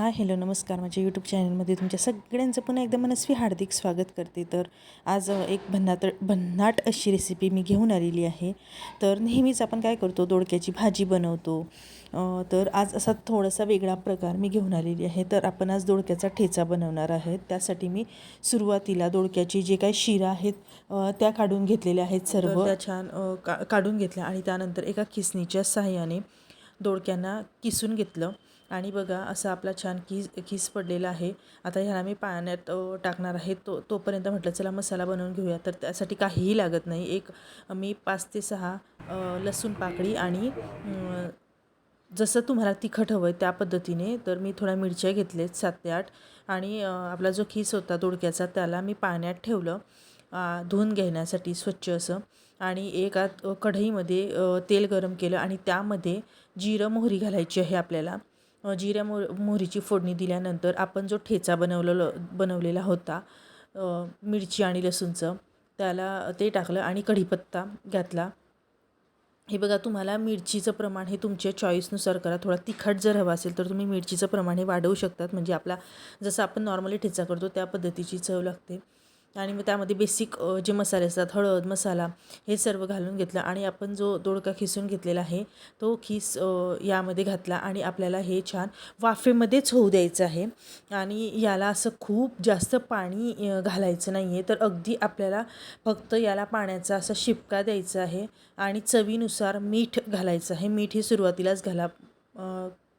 Hi hello नमस्कार. माझ्या YouTube चॅनलमध्ये तुमच्या सगळ्यांचं पुन्हा एकदा मनस्वी हार्दिक स्वागत करते. तर आज एक भन्नाट भन्नाट अशी रेसिपी मी घेऊन आलेली आहे. तर नेहमीच आपण काय करतो दोडक्याची भाजी बनवतो. तर आज असा थोडासा वेगळा प्रकार मी घेऊन आलेली आहे. तर आपण आज दोडक्याचा ठेचा बनवणार आहे. त्यासाठी मी सुरुवातीला दोडक्याची जे काही शिरा आहेत त्या काढून घेतलेल्या आहेत सर्व. त्या छान का काढून घेतल्या आणि त्यानंतर एका किसणीच्या सहाय्याने दोडक्यांना किसून घेतलं. आणि बघा असा आपला छान किस किस पडलेला आहे. आता ह्याला मी पाण्यात टाकणार आहे. तो तोपर्यंत म्हटलं चला मसाला बनवून घेऊया. तर त्यासाठी काहीही लागत नाही. एक मी पाच ते सहा लसूण पाकळी आणि जसं तुम्हाला तिखट हवं आहे त्या पद्धतीने तर मी थोड्या मिरच्या घेतलेत सात ते आठ. आणि आपला जो खीस होता दोडक्याचा त्याला मी पाण्यात ठेवलं धुवून घेण्यासाठी स्वच्छ असं. आणि एका कढईमध्ये तेल गरम केलं आणि त्यामध्ये जिरं मोहरी घालायची आहे आपल्याला. जिऱ्या मोह मोहरीची फोडणी दिल्यानंतर आपण जो ठेचा बनवलेलं बनवलेला होता मिरची आणि लसूणचं त्याला ते टाकलं आणि कढीपत्ता घातला. हे बघा तुम्हाला मिरचीचं प्रमाण हे तुमच्या चॉईसनुसार करा. थोडा तिखट जर हवा असेल तर तुम्ही मिरचीचं प्रमाण हे वाढवू शकतात. म्हणजे आपला जसं आपण नॉर्मली ठेचा करतो त्या पद्धतीची चव लागते. आणि मग त्यामध्ये बेसिक जे मसाले असतात हळद मसाला हे सर्व घालून घेतलं. आणि आपण जो दोडका खिसून घेतलेला आहे तो खिस यामध्ये घातला आणि आपल्याला हे छान वाफेमध्येच होऊ द्यायचं आहे. आणि याला असं खूप जास्त पाणी घालायचं नाही आहे तर अगदी आपल्याला फक्त याला पाण्याचा असा शिपका द्यायचा आहे आणि चवीनुसार मीठ घालायचं आहे. मीठ हे सुरुवातीलाच घाला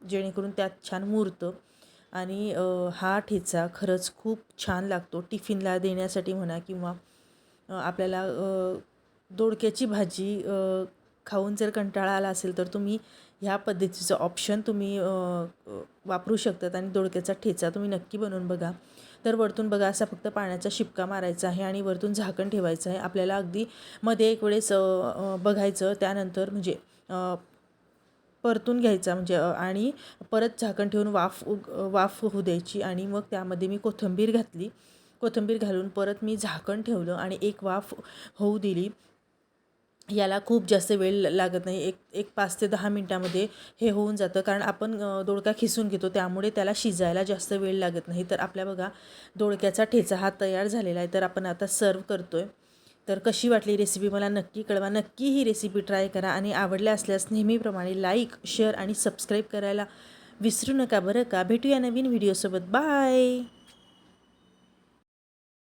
जेणेकरून त्यात छान मुरतं. आणि हा ठेचा खरंच खूप छान लागतो. टिफिनला देण्यासाठी म्हणा किंवा आपल्याला दोडक्याची भाजी खाऊन जर कंटाळा आला असेल तर तुम्ही ह्या पद्धतीचं ऑप्शन तुम्ही वापरू शकतात आणि दोडक्याचा ठेचा तुम्ही नक्की बनवून बघा. तर वरतून बघा असा फक्त पाण्याचा शिपका मारायचा आहे आणि वरतून झाकण ठेवायचं आहे. आपल्याला अगदी मध्ये एक वेळेस बघायचं त्यानंतर म्हणजे परतून घ्यायचा म्हणजे आणि परत झाकण ठेवून वाफ उग- वाफ होऊ द्यायची आणि मग त्यामध्ये मी कोथिंबीर घातली. कोथिंबीर घालून परत मी झाकण ठेवलं आणि एक वाफ होऊ दिली. याला खूप जास्त वेळ लागत नाही. एक एक पाच ते दहा मिनटामध्ये हे होऊन जातं. कारण आपण दोडका खिसून घेतो त्यामुळे त्याला शिजायला जास्त वेळ लागत नाही. तर आपल्या बघा दोडक्याचा ठेचा हा तयार झालेला आहे. तर आपण आता सर्व करतो आहे तर कशी वाटली रेसिपी मला नक्की कळवा. नक्की ही रेसिपी ट्राय करा आणि आवडल्या असल्यास नेहमीप्रमाणे लाईक शेअर आणि सबस्क्राईब करायला विसरू नका बरं का? भेटूया नवीन व्हिडिओसोबत बाय